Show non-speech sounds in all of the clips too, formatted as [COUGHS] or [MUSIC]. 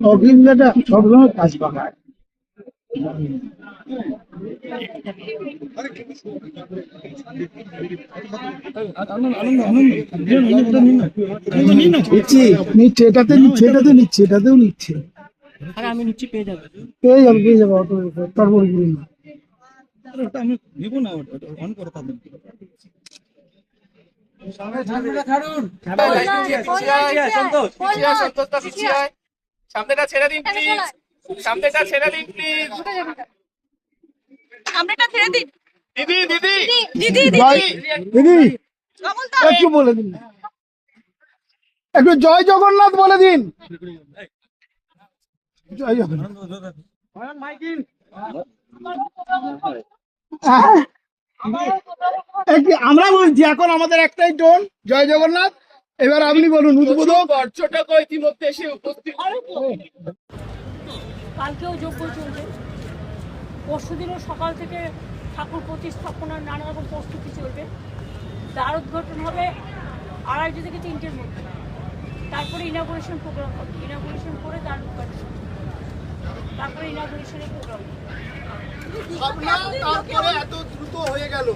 অভিজ্ঞতা সবসময় কাজ পাকায়। নিচ্ছে এটাতে নিচ্ছে এটাতে নিচ্ছে এটাতেও নিচ্ছে। আর আমি নিচ্ছি পেয়ে যাবে। পেয়ে যাবে পেয়ে যাবে অটো তারপরে বলুন না। আমি নিব না অন করে সামনেটা ছেড়ে দিন প্লিজ সামনেটা ছেড়ে দিন প্লিজ সামনেটা ছেড়ে দিন। দিদি দিদি। দিদি ভাই, দিদি। একটু বলে দিন। একটু জয় জগন্নাথ বলে দিন। জয় জগন্নাথ। এই যে আমরা বলছি এখন আমাদের একটাই টোন জয় জগন্নাথ। এবার আপনি বলুন উদ্বোধক। পর্যটক ইতিমধ্যে এসে উপস্থিত। কালকেও যোগ্য চলবে পরশুদিনও সকাল থেকে ঠাকুর প্রতিস্থাপনার নানা রকম প্রস্তুতি চলবে। দ্বার উদ্ঘাটন হবে আড়াইটে থেকে তিনটের মধ্যে। তারপরে ইনাগুরেশন প্রোগ্রাম হবে। ইনাগুরেশন করে দ্বার উদ্ঘাটন হবে। তারপরে ইনাগুরেশনের প্রোগ্রাম দ্রুত হয়ে গেল।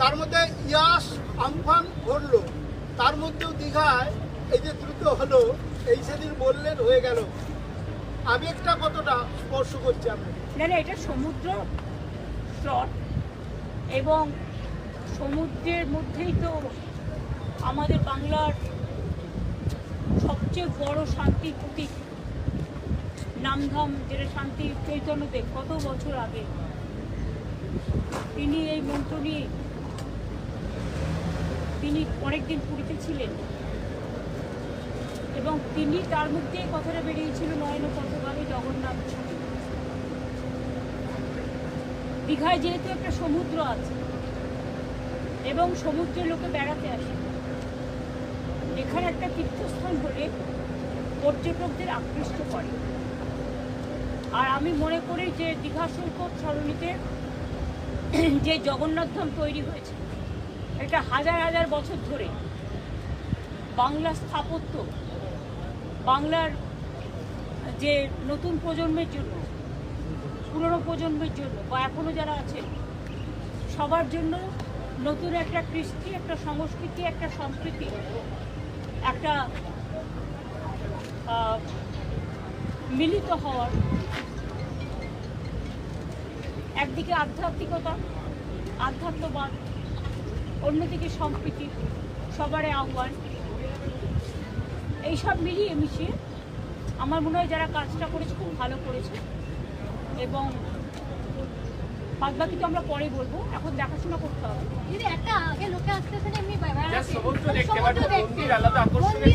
তার মধ্যে ইয়াস আমফান ঘটলো। তার মধ্যেও দীঘায় এই যে দ্রুত হলো, এই সেদিন বললেন হয়ে গেল। আবেগটা কতটা স্পর্শ করছে আপনাকে? এটা সমুদ্র স্রট এবং সমুদ্রের মধ্যেই তো আমাদের বাংলার সবচেয়ে বড় শান্তির প্রতীক। নামধাম, যেটা শান্তি চৈতন্যদেব, কত বছর আগে তিনি এই মন্ত্র নিয়ে তিনি অনেকদিন পুরীতে ছিলেন। এবং তিনি তার মধ্যে এই কথাটা বেরিয়েছিল, নয়ন পথগামী জগন্নাথ দীঘায় যেহেতু একটা সমুদ্র আছে, এবং সমুদ্রে লোকে বেড়াতে আসে, এখানে একটা তীর্থস্থান হলে পর্যটকদের আকৃষ্ট করে। আর আমি মনে করি যে দীঘা শুল্ক সরণিতে [COUGHS] যে জগন্নাথ ধাম তৈরি হয়েছে, এটা হাজার হাজার বছর ধরে বাংলা স্থাপত্য, বাংলার যে নতুন প্রজন্মের জন্য, পুরনো প্রজন্মের জন্য, বা এখনও যারা আছে সবার জন্য নতুন একটা কৃষ্টি, একটা সংস্কৃতি একটা সংস্কৃতি একটা মিলিত হওয়ার একদিকে আধ্যাত্মিকতা আধ্যাত্মবাদ অন্যদিকে সম্প্রীতি সবারই আহ্বান। এইসব মিলিয়ে মিশিয়ে আমার মনে হয় যারা কাজটা করেছে খুব ভালো করেছে। এবং বাদ বাকি তো আমরা পরে বলব। এখন দেখাশোনা করতে হবে। দিদি একটা আগে লোকে আসতেছে না এমনি সমুদ্র দেখতে, আলাদা। আকর্ষণীয়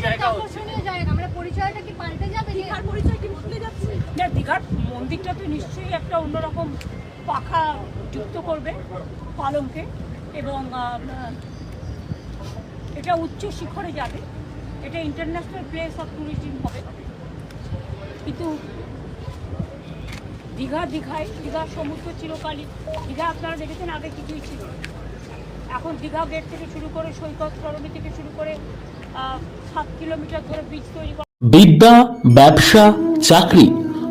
জায়গা। আমরা পরিচয়টা কি পাল্টে যাবে দীঘার পরিচয় কি বদলে যাচ্ছে না দীঘার মন্দিরটা তো নিশ্চয়ই একটা অন্যরকম পাখা যুক্ত করবে পালংকে এবং এটা উচ্চ শিখরে যাবে। এটা ইন্টারন্যাশনাল প্লেস অফ ট্যুরিজম হবে। কিন্তু দীঘা, দীঘায় দীঘার সমুদ্র চিরকালই। দীঘা আপনারা দেখেছেন আগে কিছুই ছিল? এখন দীঘা গেট থেকে শুরু করে সৈকত সরণি থেকে শুরু করে সাত কিলোমিটার ধরে বীজ তৈরি করা। বিদ্যা, ব্যবসা, চাকরি